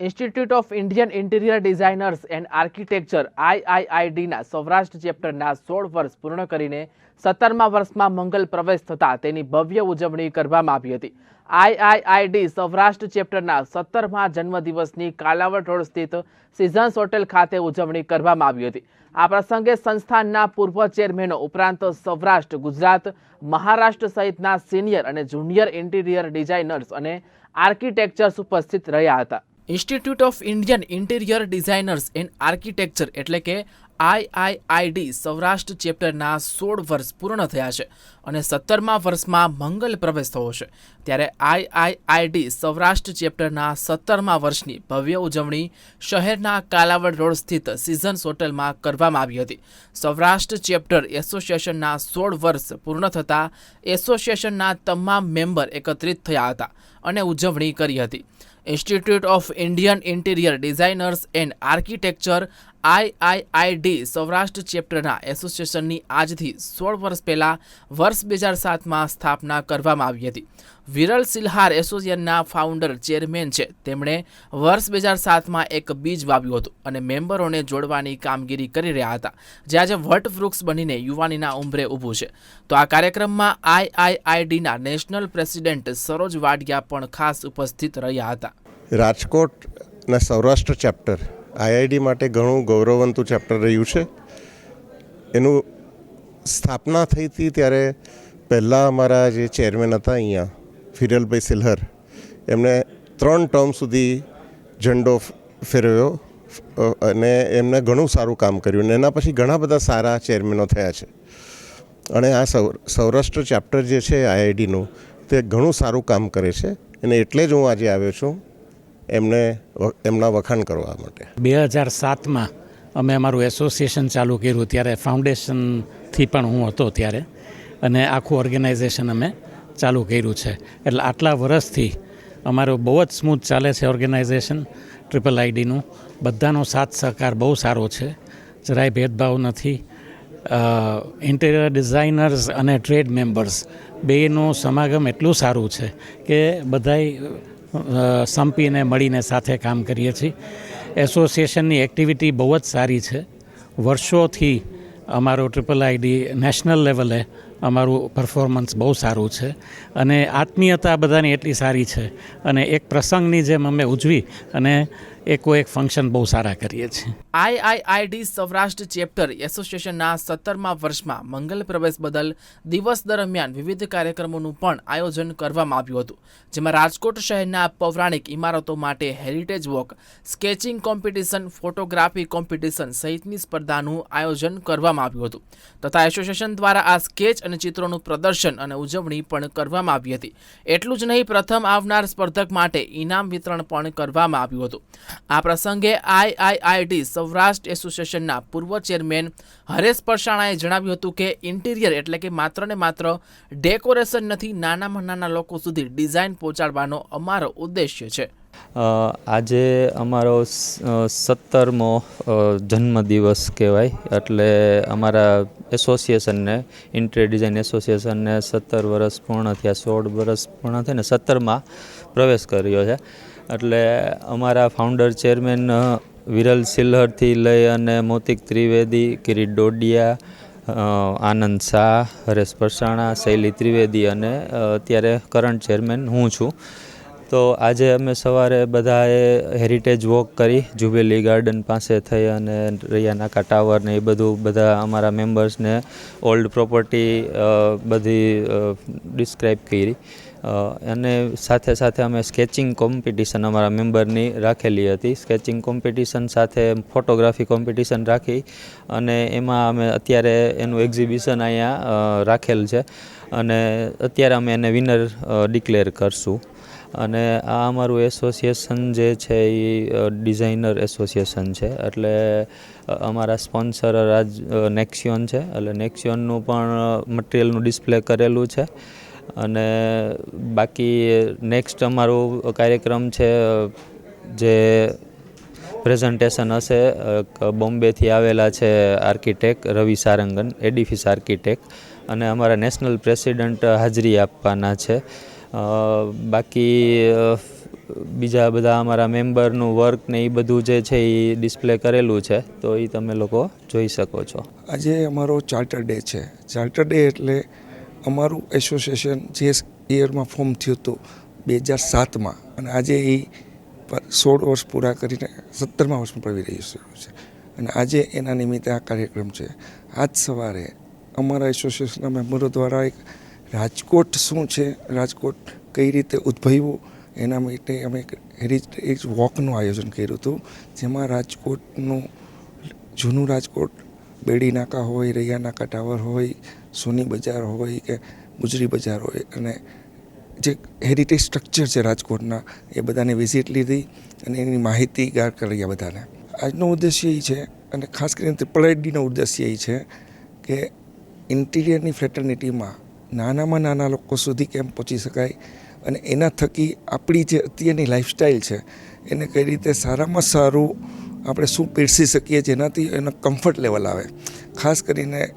Institute of Indian interior designers and architecture આઈઆઈઆઈડીના Saurashtra ચેપ્ટરના સોળ વર્ષ પૂર્ણ કરીને સત્તરમા વર્ષમાં મંગલ પ્રવેશ થતાં તેની ભવ્ય ઉજવણી કરવામાં આવી હતી. આઈઆઈઆઈડી સૌરાષ્ટ્ર ચેપ્ટરના સત્તરમા જન્મદિવસની કાલાવડ રોડ સ્થિત સિઝન્સ હોટેલ ખાતે ઉજવણી કરવામાં આવી હતી. આ પ્રસંગે સંસ્થાનના પૂર્વ ચેરમેનો ઉપરાંત સૌરાષ્ટ્ર, ગુજરાત, મહારાષ્ટ્ર સહિતના સિનિયર અને જુનિયર ઇન્ટિરિયર ડિઝાઇનર્સ અને આર્કિટેક્ચર્સ ઉપસ્થિત રહ્યા હતા. Institute of Indian interior designers and architecture એટલે કે આઈઆઈઆઈડી સૌરાષ્ટ્ર ચેપ્ટરના સોળ વર્ષ પૂર્ણ થયા છે અને સત્તરમા વર્ષમાં મંગલ પ્રવેશ થયો છે. ત્યારે આઈઆઈઆઈડી સૌરાષ્ટ્ર ચેપ્ટરના સત્તરમા વર્ષની ભવ્ય ઉજવણી શહેરના કાલાવડ રોડ સ્થિત સિઝન્સ હોટલમાં કરવામાં આવી હતી. સૌરાષ્ટ્ર ચેપ્ટર એસોસિએશનના સોળ વર્ષ પૂર્ણ થતાં એસોસિએશનના તમામ મેમ્બર એકત્રિત થયા હતા અને ઉજવણી કરી હતી. Institute of Indian interior designers and architecture I I I D Saurashtra ચેપ્ટરના એસોસિએશનની આજથી સોળ વર્ષ પહેલાં વર્ષ બે હજાર સાતમાં સ્થાપના કરવામાં આવી હતી. વિરલ સિલ્હાર એસોસિએશનના ફાઉન્ડર, ચેરમેન છે. તેમણે વર્ષ બે હજાર સાતમાં એક બીજ વાવ્યું હતું અને મેમ્બરોને જોડવાની કામગીરી કરી રહ્યા હતા, જે આજે વટવૃક્ષ બનીને યુવાનીના ઉંમરે ઊભું છે. તો આ કાર્યક્રમમાં આઈઆઈઆઈડીના નેશનલ પ્રેસિડેન્ટ સરોજ વાડિયા પણ ખાસ ઉપસ્થિત રહ્યા હતા. રાજકોટના સૌરાષ્ટ્ર ચેપ્ટર આઈઆઈડી માટે ઘણું ગૌરવવંતું ચેપ્ટર રહ્યું છે. એનું સ્થાપના થઈ હતી ત્યારે પહેલાં અમારા જે ચેરમેન હતા અહીંયા, ફિરલભાઈ સિલ્હર એમણે ત્રણ ટર્મ સુધી ઝંડો ફેરવ્યો અને એમને ઘણું સારું કામ કર્યું અને એના પછી ઘણા બધા સારા ચેરમેનો થયા છે. અને આ સૌ, સૌરાષ્ટ્ર ચેપ્ટર જે છે આઈઆઈડીનું તે ઘણું સારું કામ કરે છે. અને એટલે જ હું આજે આવ્યો છું. એમને એમના વખાણ કરવા માટે. બે હજાર સાતમાં અમે અમારું એસોસિએશન ચાલુ કર્યું ત્યારે ફાઉન્ડેશનથી પણ હું હતો ત્યારે. અને આખું ઓર્ગેનાઇઝેશન અમે ચાલુ કર્યું છે. એટલે આટલા વર્ષથી અમારું બહુ જ સ્મૂથ ચાલે છે ઓર્ગેનાઇઝેશન, ટ્રિપલ આઈડીનું. બધાનો સાથ સહકાર બહુ સારો છે. જરાય ભેદભાવ નથી. ઇન્ટિરિયર ડિઝાઇનર્સ અને ટ્રેડ મેમ્બર્સ બેનું સમાગમ એટલું સારું છે કે બધાય સંપીને મળીને સાથે કામ કરીએ છીએ. એસોસિએશનની એક્ટિવિટી બહુ જ સારી છે. વર્ષોથી અમારું ટ્રિપલ આઈડી નેશનલ લેવલે અમારું પરફોર્મન્સ બહુ સારું છે. અને આત્મીયતા બધાની એટલી સારી છે. અને એક પ્રસંગની જેમ અમે ઉજવી અને એકો એક ફંક્શન બહુ સારા કરીએ છીએ. આઈઆઈઆઈડી સૌરાષ્ટ્ર ચેપ્ટર એસોસિએશનના સત્તરમા વર્ષમાં મંગલ પ્રવેશ બદલ દિવસ દરમિયાન વિવિધ કાર્યક્રમોનું પણ આયોજન કરવામાં આવ્યું હતું, જેમાં રાજકોટ શહેરના પૌરાણિક ઇમારતો માટે heritage walk, sketching competition, photography competition સહિતની સ્પર્ધાનું આયોજન કરવામાં આવ્યું હતું, તથા એસોસિએશન દ્વારા આ સ્કેચ અને ચિત્રોનું પ્રદર્શન અને ઉજવણી પણ કરવામાં આવી હતી. એટલું જ નહીં, પ્રથમ આવનાર સ્પર્ધક માટે ઇનામ વિતરણ પણ કરવામાં આવ્યું હતું. આ પ્રસંગે આઈઆઈઆઈડી સૌરાષ્ટ્ર એસોસિએશનના પૂર્વ ચેરમેન હરેશ પરસાણાએ જણાવ્યું હતું કે ઇન્ટિરિયર એટલે કે માત્ર ને માત્ર ડેકોરેશન નથી, નાનામાં નાના લોકો સુધી ડિઝાઇન પહોંચાડવાનો અમારો ઉદ્દેશ્ય છે. આજે અમારો સત્તરમો જન્મદિવસ કહેવાય. એટલે અમારા એસોસિએશનને ઇન્ટ્રી ડિઝાઇન એસોસિએશનને સત્તર વર્ષ પૂર્ણ થયા, સોળ વર્ષ પૂર્ણ થઈને સત્તરમાં પ્રવેશ કર્યો છે. એટલે અમારા ફાઉન્ડર ચેરમેન વિરલ સિલ્હરથી લઈ અને મોતિક ત્રિવેદી, કિરીટ ડોડિયા આનંદ શાહ, હરેશ પરસાણા, શૈલી ત્રિવેદી અને અત્યારે કરંટ ચેરમેન હું છું. તો આજે અમે સવારે બધાએ હેરિટેજ વોક કરી જુબેલી ગાર્ડન પાસે થઈ અને રૈયાનાકા ટાવર ને એ બધું બધા અમારા મેમ્બર્સને ઓલ્ડ પ્રોપર્ટી બધી ડિસ્ક્રાઇબ કરી. અને સાથે સાથે અમે સ્કેચિંગ કોમ્પિટિશન અમારા મેમ્બરની રાખેલી હતી. સ્કેચિંગ કોમ્પિટિશન સાથે ફોટોગ્રાફી કોમ્પિટિશન રાખી અને એમાં અમે અત્યારે એનું એક્ઝિબિશન અહીંયા રાખેલ છે. અને અત્યારે અમે એને વિનર ડિક્લેર કરશું. અને આ અમારું એસોસિએશન જે છે એ ડિઝાઇનર એસોસિએશન છે. એટલે અમારા સ્પોન્સર રાજ નેક્સિયોન છે. એટલે નેક્સિયોનનું પણ મટિરિયલનું ડિસ્પ્લે કરેલું છે. અને બાકી નેક્સ્ટ અમારો કાર્યક્રમ છે જે પ્રેઝન્ટેશન હશે બોમ્બેથી આવેલા છે આર્કિટેક્ટ રવિ સારંગન, એડિફિસ આર્કિટેક્ટ. અને અમારા નેશનલ પ્રેસિડન્ટ હાજરી આપવાના છે. બાકી બીજા બધા અમારા મેમ્બરનું વર્ક ને એ બધું જે છે એ ડિસ્પ્લે કરેલું છે, તો એ તમે લોકો જોઈ શકો છો. આજે અમારો ચાર્ટર ડે છે. ચાર્ટર ડે એટલે અમારું એસોસિએશન જે યરમાં ફોર્મ થયું હતું બે હજાર સાતમાં, અને આજે એ સોળ વર્ષ પૂરા કરીને સત્તરમાં વર્ષમાં પ્રવી રહ્યું છે. અને આજે એના નિમિત્તે આ કાર્યક્રમ છે. આજ સવારે અમારા એસોસિએશનના મેમ્બરો દ્વારા એક રાજકોટ શું છે? રાજકોટ કઈ રીતે ઉદ્ભવ્યું? એના માટે અમે હેરિટેજ વોકનું આયોજન કર્યું હતું, જેમાં રાજકોટનું જૂનું રાજકોટ, બેડી નાકા હોય, રૈયા નાકા ટાવર હોય, સોની બજાર હોય કે ગુજરી બજાર હોય, અને જે હેરિટેજ સ્ટ્રક્ચર છે રાજકોટના, એ બધાને વિઝિટ લીધી અને એની માહિતી ગાર કરી બધાને. આજનો ઉદ્દેશ્ય એ છે, અને ખાસ કરીને ત્રિપલ આઈડીનો ઉદ્દેશ્ય એ છે, કે ઇન્ટિરિયરની ફ્રેટર્નિટીમાં નાનામાં નાના લોકો સુધી કેમ પહોંચી શકાય? અને એના થકી આપણી જે અત્યારની લાઈફસ્ટાઈલ છે, એને કઈ રીતે સારામાં સારું આપણે શું પીરસી શકીએ જેનાથી એનો કમ્ફર્ટ લેવલ આવે? ખાસ કરીને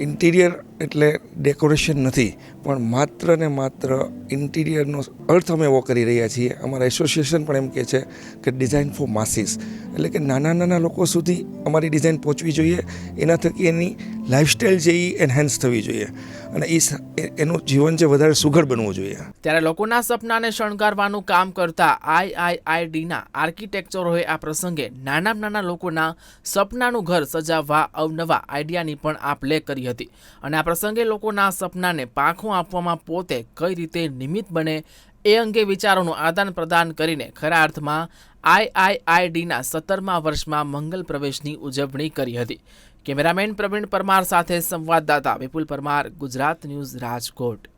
ઇન્ટિરિયર એટલે ડેકોરેશન નથી પણ માત્ર ને માત્ર ઇન્ટિરિયરનો અર્થ અમે એવો કરી રહ્યા છીએ. અમારા એસોસિએશન પણ એમ કહે છે કે ડિઝાઇન ફોર માસીસ એટલે કે નાના નાના લોકો સુધી અમારી ડિઝાઇન પહોંચવી જોઈએ, એના થકી એની લાઈફસ્ટાઈલ જે એ એનહેન્સ થવી જોઈએ. અને એ, એનું જીવન જે વધારે સુઘડ બનવું જોઈએ. ત્યારે લોકોના સપનાને શણગારવાનું કામ કરતા આઈઆઈઆઈડીના આર્કિટેક્ચરોએ આ પ્રસંગે નાના નાના લોકોના સપનાનું ઘર સજાવવા અવનવા આઈડિયાની પણ આપ લે કરી હતી. અને આ પ્રસંગે લોકોના સપનાને પાંખો આપવામાં પોતે કઈ રીતે નિમિત્ત બને એ અંગે વિચારોનું આદાન પ્રદાન કરીને ખરા અર્થમાં આઈઆઈઆઈડીના સત્તરમા વર્ષમાં મંગલ પ્રવેશની ઉજવણી કરી હતી. કેમેરામેન પ્રવીણ પરમાર સાથે સંવાદદાતા વિપુલ પરમાર, ગુજરાત ન્યૂઝ રાજકોટ.